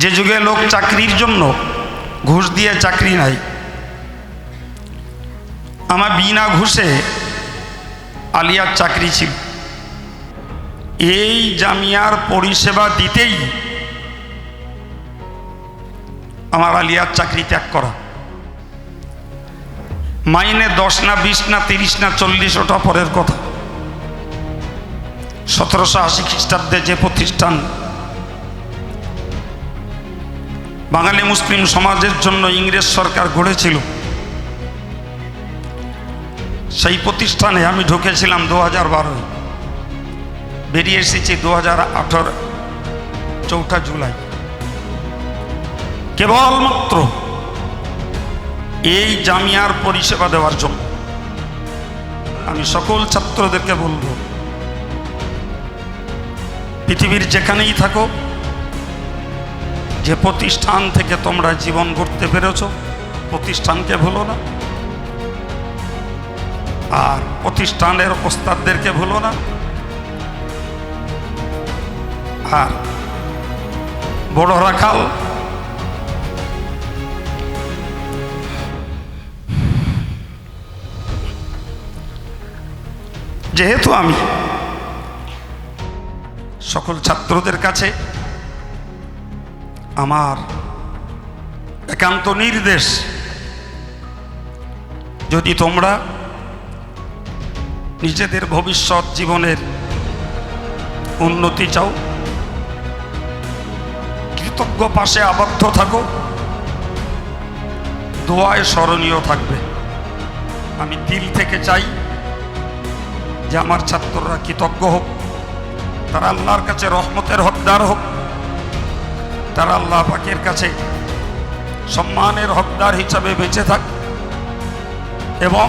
যে যুগে লোক চাকরির জন্য ঘুষ দিয়ে চাকরি নাই, আমার বিনা ঘুষে আলিয়ার চাকরি ছিল। এই জামিয়ার পরিষেবা দিতেই আমার আলিয়ার চাকরি ত্যাগ করা। মাইনে দশ না বিশ না তিরিশ না চল্লিশ, ওটা পরের কথা। সতেরোশো আশি খ্রিস্টাব্দে যে প্রতিষ্ঠান বাঙালি মুসলিম সমাজের জন্য ইংরেজ সরকার গড়েছিল। সেই প্রতিষ্ঠানে আমি ঢুকেছিলাম দু হাজার বারোয় বেরিয়ে এসেছি দু হাজার আঠারো চৌঠা জুলাই। কেবলমাত্র এই জামিয়ার পরিষেবা দেওয়ার জন্য। আমি সকল ছাত্রদেরকে বলব, পৃথিবীর যেখানেই থাকো যে প্রতিষ্ঠান থেকে তোমরা জীবন গড়তে পেরেছ, প্রতিষ্ঠানকে ভুলো না। আর প্রতিষ্ঠানের ওস্তাদদেরকে ভুলো না। আর বড় রাখাল, যেহেতু আমি সকল ছাত্রদের কাছে আমার একান্ত নির্দেশ। যদি তোমরা নিজেদের ভবিষ্যৎ জীবনের উন্নতি চাও, কৃতজ্ঞ পাশে আবদ্ধ থাকো, দোয়ায় স্মরণীয় থাকবে। আমি দিল থেকে চাই যে আমার ছাত্ররা কৃতজ্ঞ হোক, তারা আল্লাহর কাছে রহমতের হকদার হোক। তারা আল্লাহ পাকের কাছে সম্মানের হকদার হিসাবে বেঁচে থাক এবং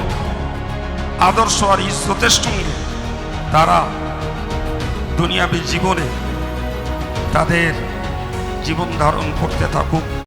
আদর্শ আর ইজ্জতের সঙ্গে তারা দুনিয়াবী জীবনে তাদের জীবন ধারণ করতে থাকুক।